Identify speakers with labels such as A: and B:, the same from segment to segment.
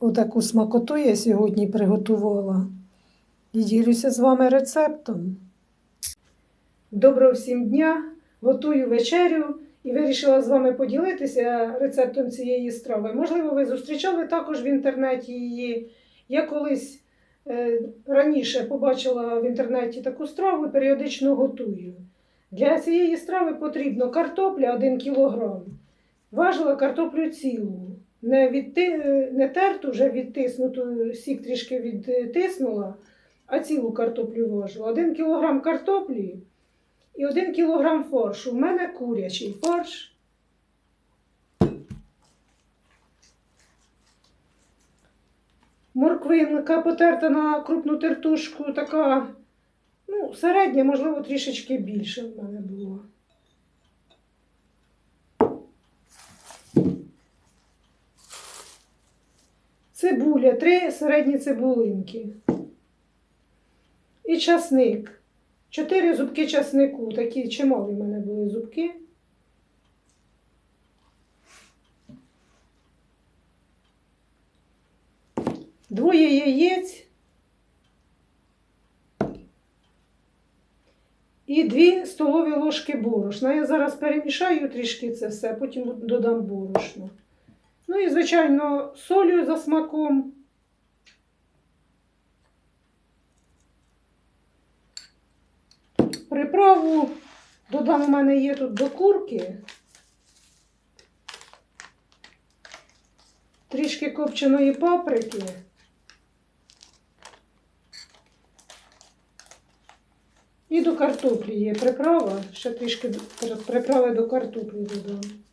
A: Отаку смакоту я сьогодні приготувала. І ділюся з вами рецептом. Доброго всім дня! Готую вечерю і вирішила з вами поділитися рецептом цієї страви. Можливо, ви зустрічали також в інтернеті її. Я колись е, раніше побачила в інтернеті таку страву і періодично готую. Для цієї страви потрібно картопля 1 кг. Важила картоплю цілу. Не, відти... не терту, вже відтиснуту, сік трішки відтиснула, а цілу картоплю важила. 1 кг картоплі і 1 кг форшу. У мене курячий фарш. Морквинка потерта на крупну тертушку, така, ну, середня, можливо, трішечки більше в мене було. Цибуля, три середні цибулинки. І часник. Чотири зубки часнику. Такі чималі в мене були зубки. Двоє яєць. І дві столові ложки борошна. Я зараз перемішаю трішки це все, потім додам борошно. Ну і, звичайно, солю за смаком. Приправу додам у мене є тут до курки. Трішки копченої паприки. І до картоплі є приправа. Ще трішки приправи до картоплі додам.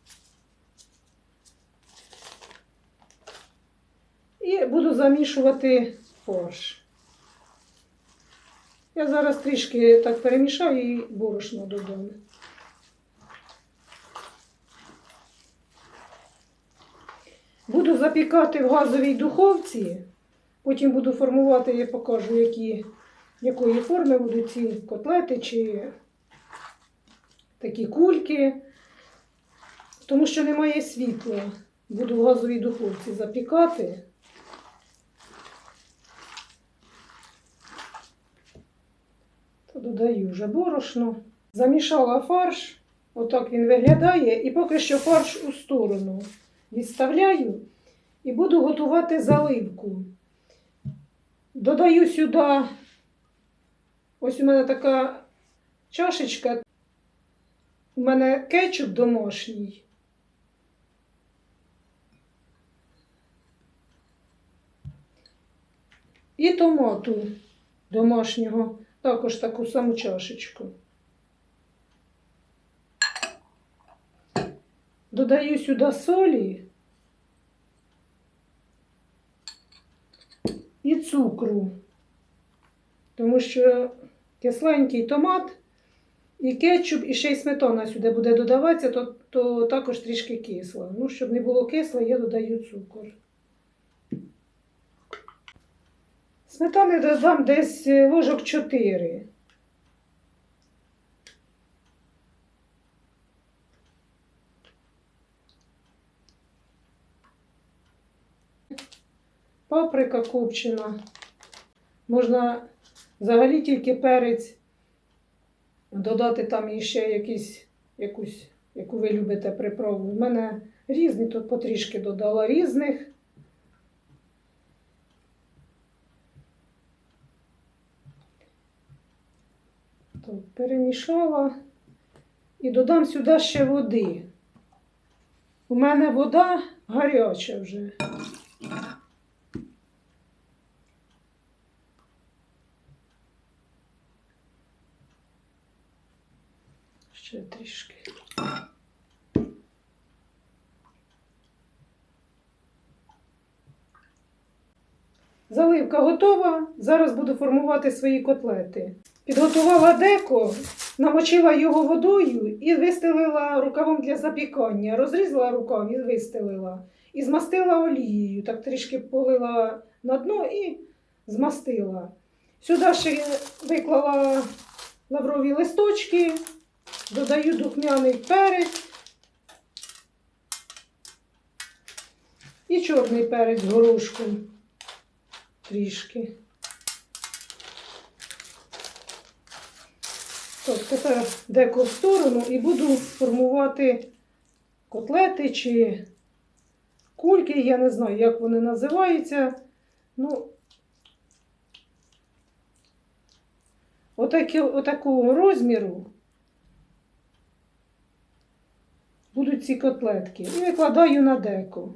A: Буду замішувати фарш. Я зараз трішки так перемішаю і борошно додам. Буду запікати в газовій духовці, потім буду формувати, я покажу, які, якої форми будуть ці котлети чи такі кульки, тому що немає світла. Буду в газовій духовці запікати. Додаю вже борошно. Замішала фарш, отак він виглядає, і поки що фарш у сторону відставляю і буду готувати заливку. Додаю сюди, ось у мене така чашечка, у мене кетчуп домашній. І томату домашнього, також таку саму чашечку. Додаю сюди солі і цукру, тому що кисленький томат і кетчуп, і ще й сметана сюди буде додаватися, то, то також трішки кисло. Ну, щоб не було кисло, я додаю цукор. Сметани додам десь ложок 4. Паприка копчена. Можна взагалі тільки перець додати там іще якийсь, якусь, яку ви любите приправу. У мене різні, тут потрішки додала різних. Перемішала і додам сюди ще води. У мене вода гаряча вже. Ще трішки. Заливка готова. Зараз буду формувати свої котлети. Підготувала деко, намочила його водою і вистелила рукавом для запікання. Розрізала рукав і вистелила. І змастила олією. Так трішки полила на дно і змастила. Сюди ще виклала лаврові листочки, додаю духмяний перець І чорний перець з горошком. Трішки. Так, тепер деко в сторону і буду формувати котлети чи кульки, я не знаю, як вони називаються. Ну, отакі, отакого розміру будуть ці котлетки. І викладаю на деко.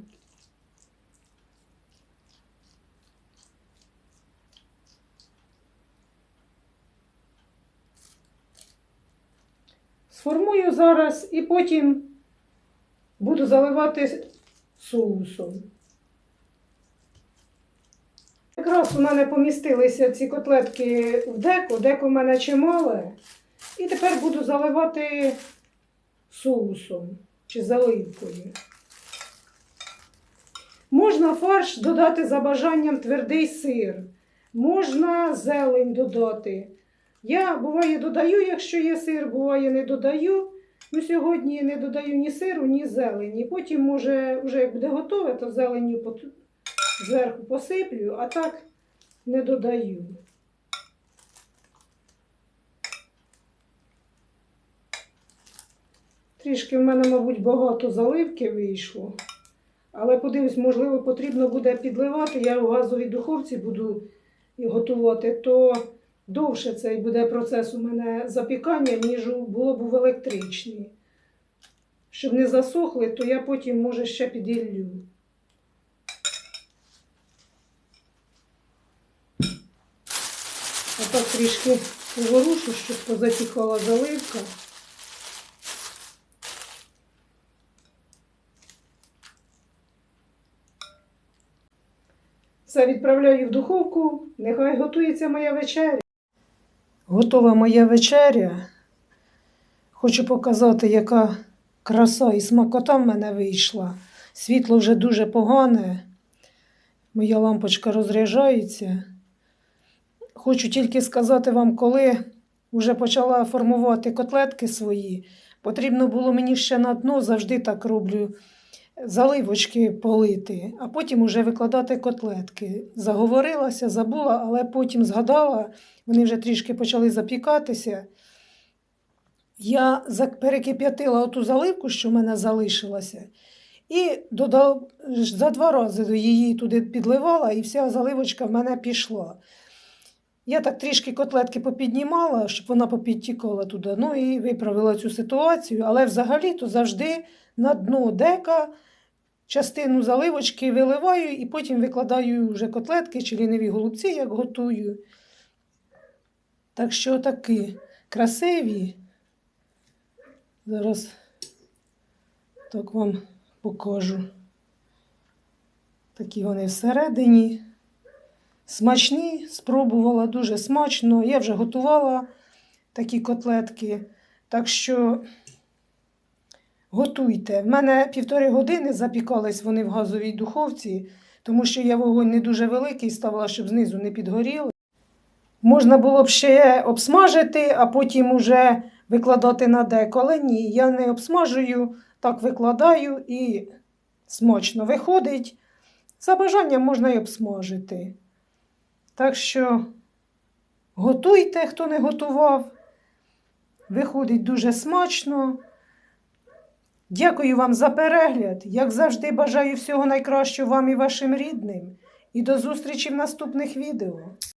A: Сформую зараз і потім буду заливати соусом. Якраз у мене помістилися ці котлетки в деко, деко в мене чимале. І тепер буду заливати соусом чи заливкою. Можна фарш додати за бажанням твердий сир, можна зелень додати. Я буває додаю, якщо є сир, буває не додаю. Ну, сьогодні не додаю ні сиру, ні зелені. Потім, може, вже як буде готове, то зеленню пот- зверху посиплю, а так не додаю. Трішки в мене, мабуть, багато заливки вийшло. Але подивлюсь, можливо, потрібно буде підливати. Я у газовій духовці буду готувати, то довше цей буде процес у мене запікання, ніж було б в електричній. Щоб не засохли, то я потім, може, ще піділлю. Отак трішки поворушу, щоб позатікала заливка. Все відправляю в духовку, нехай готується моя вечеря. Готова моя вечеря. Хочу показати, яка краса і смакота в мене вийшла. Світло вже дуже погане. Моя лампочка розряджається. Хочу тільки сказати вам, коли вже почала формувати котлетки свої, потрібно було мені ще на дно, завжди так роблю, заливочки полити, а потім уже викладати котлетки. Заговорилася, забула, але потім згадала, вони вже трішки почали запікатися. Я перекип'ятила оту заливку, що в мене залишилася, і додав, за два рази її туди підливала, і вся заливочка в мене пішла. Я так трішки котлетки попіднімала, щоб вона попідтікала туди. Ну і виправила цю ситуацію. Але взагалі то завжди на дно дека частину заливочки виливаю і потім викладаю вже котлетки чи ліниві голубці, як готую. Так що такі красиві. Зараз так вам покажу. Такі вони всередині. Смачні, спробувала дуже смачно. Я вже готувала такі котлетки. Так що готуйте. В мене півтори години запікались вони в газовій духовці, тому що я вогонь не дуже великий ставила, щоб знизу не підгоріли. Можна було б ще обсмажити, а потім уже викладати на деко. Але ні, я не обсмажую, так викладаю і смачно виходить. За бажанням можна й обсмажити. Так що готуйте, хто не готував. Виходить дуже смачно. Дякую вам за перегляд. Як завжди, бажаю всього найкращого вам і вашим рідним. І до зустрічі в наступних відео.